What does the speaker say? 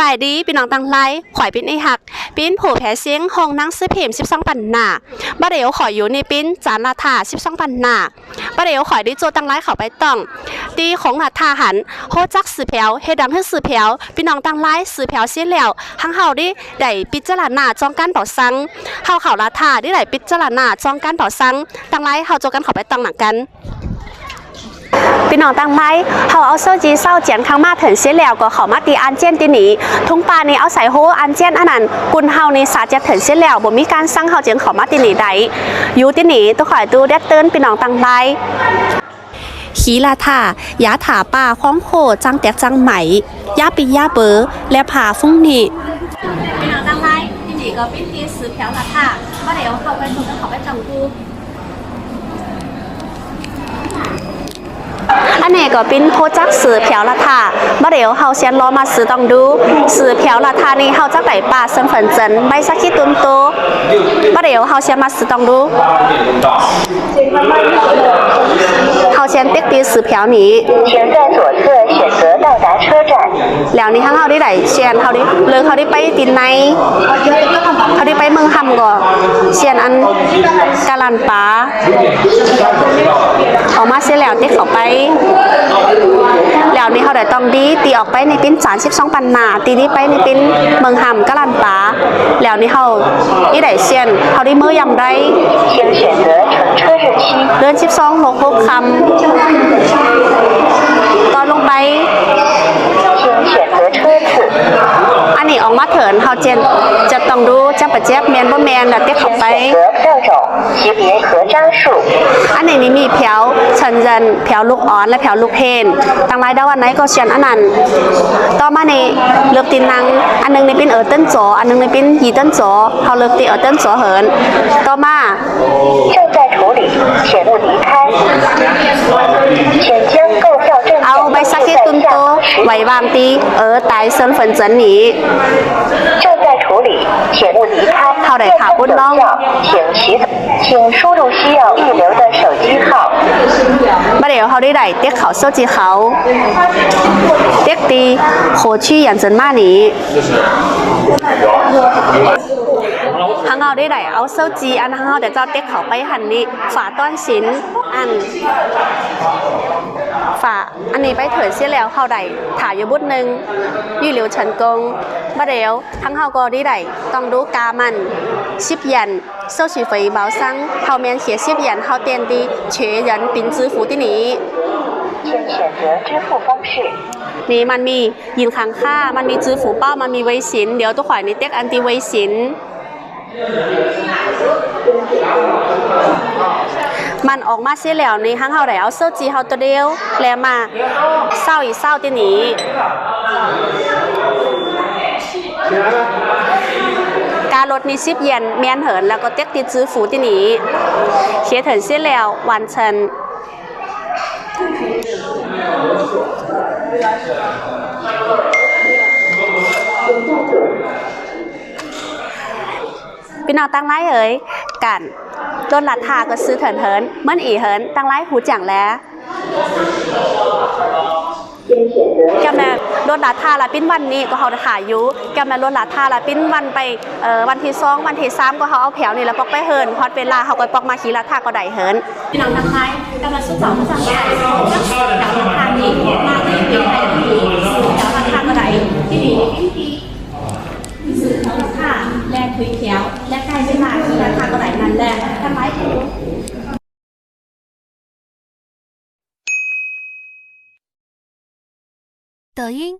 บายดีพี่น้องตังไลข่อยปิ้นไอหัก ปิ้นผู้แพ้เสียงห้องนังซื้อเพม12ปันหนาบ่เดี๋ยวข่อยอยู่ในปิ้นจานราคา12ปันหนาบ่เดี๋ยวข่อยได้โจตังไลเข้าไปต้องตีของราคาหันโฮจักสือแผวเฮดังให้สือแผวพี่น้องตังไลสือแผวเสียแล้วทั้งเฮาได้ได้พิจารณาจองการเป่าซังเฮาเข้าราคาได้ได้พิจารณาจองการเป่าซังตังไลเฮาโจกันเข้าไปต้องหนังกัน พี่น้องตั้งไม้เขาเอาโซจีเศร้าเจียนข้างมาถึงเสียแล้วก็เขามาตีอันเจียนตีหนีทุ่งปลานี่เอาใส่โฮอันเจียนอันนั้นกุนเฮานี่สาจะถึงเสียแล้วบ่มีการสั่งเฮาเจียนเขามาตีหนีใดอยู่ตีหนีต้องคอยดูเด็ดเตือนพี่น้องตั้งไม้ขีลาท่ายาถาป่าข้องโคจังแตกจังไหมยาปียาเบอและผาฟุ้งนี่พี่น้องตั้งไม้ตีหนีก็เป็นที่ซื้อแถวลาท่าว่าเดี๋ยวเขาไปดูเขาไปจังกูันนี้ก็เป็นโพจักสื่อเผียวละท่าบ่เดี๋ยวเฮาเซียนรอมาสื่อต้องดูสื่อเผียวละทานี่เฮาจักได้ป้าเซินฝันเจินใบสักขี้ตุนโตบ่เดี๋ยวเฮาเซียนมาสื่อต้องดูเฮาเซียนเต็กตีสื่อเผียวนี้แล้วนี่ทั้งเฮาได้ได้เซียนเฮาได้เลิกเฮาได้ไปตินในเฮาได้ไปเมืองคำก็เซียนอันการันปา ออกมาเสียแล้วเต็กเขาไป แล้วนี่เขาได้ต้องดีตีออกไปในปิ้นสารสิบสองปันนาตีนี้ไปในปิ้นเมืองหำกะลันปาแล้วนี่เขาอีได้เซียนเขาได้เมื่อยำได้เดินสิบสองหกหกคำตอนลงไปอันนี้ออกมาเถินเขาเจน กับแจ๊บแมนบ่แมนล่ะเต็กเข้าไปอันไหนนี้มีแผวชันจันแผวลูกอ้อนและแผวลูกเพนต่างหลายดาวันไหนก็เชียนอันนั้นต่อมาในเลือกตินนังอันนึงในเป็นเออเติ้นจออันนึงในเป็นยีเติ้นจอเฮาเลือกติเออเติ้นจอเหินต่อมา ไว้วางตีเออตายเซินเฟินเจินหนี 正在处理，请勿离开。好的卡不弄票，请骑，请输入需要预留的手机号。 บ่เดี๋ยวเขาได้ได้เต็กเขาเสื้อจีเขาเต็กตีโคชี่ยันเจินมาหนีทั้งเอาได้ได้เอาเสื้อจีอันทั้งเอาเดี๋ยวเจ้าเต็กเขาไปหันนี่ฝาต้อนสินอัน ฝาอันนี้ไปเถิดเสียแล้วเขาได้ถ่ายอยู่บุดนึ่งยี่เหลียวฉันกงบ่เดียวทั้งเขาก็ดีได้ต้องดูกามันชิบยันเซาฉีฟีเบาซังเขาแม่นเขียชิบยันเขาเตียนดีเฉยยันปินซื้อฝูที่นี้นี่มันมียินคังค่า มันมีจื้อฝูเป้า มันมีไวสิน เดี๋ยวตัวข่อยนี่เต็กอันติไวสิน มันออกมาเสียแล้วนี่ทั้งเฮาได้เอาเสื้อจีเฮาตัวเดียวแล้วมาเศร้าอีกเศร้าที่นี้การลดมีซิบเย็นเมียนเหินแล้วก็เต็กติดซื้อฝูที่นี้เขียนเถินเสียแล้ววันเชิญพี่น้องตั้งไล่เอ๋ย กันโดนลัดทาก็ซื้อเถินเหินเมื่อนอีเหินตั้งไล่หูจังแล้วกมแม่รถลัดทาละปิ้นวันนี้ก็เขาถ่ายอยู่กมแม่รถลัดทาละปิ้นวันไปเออวันที่สองวันที่สามก็เขาเอาแผวนี่แล้วปอกไปเหินฮอตเวลาเขาก็ปอกมาขี่ลัดทาก็ได้เหินพี่น้องตั้งไล่กำลังสู้สองสั่งได้แถวทางนี้มาที่ปีไทยที่ 抖音。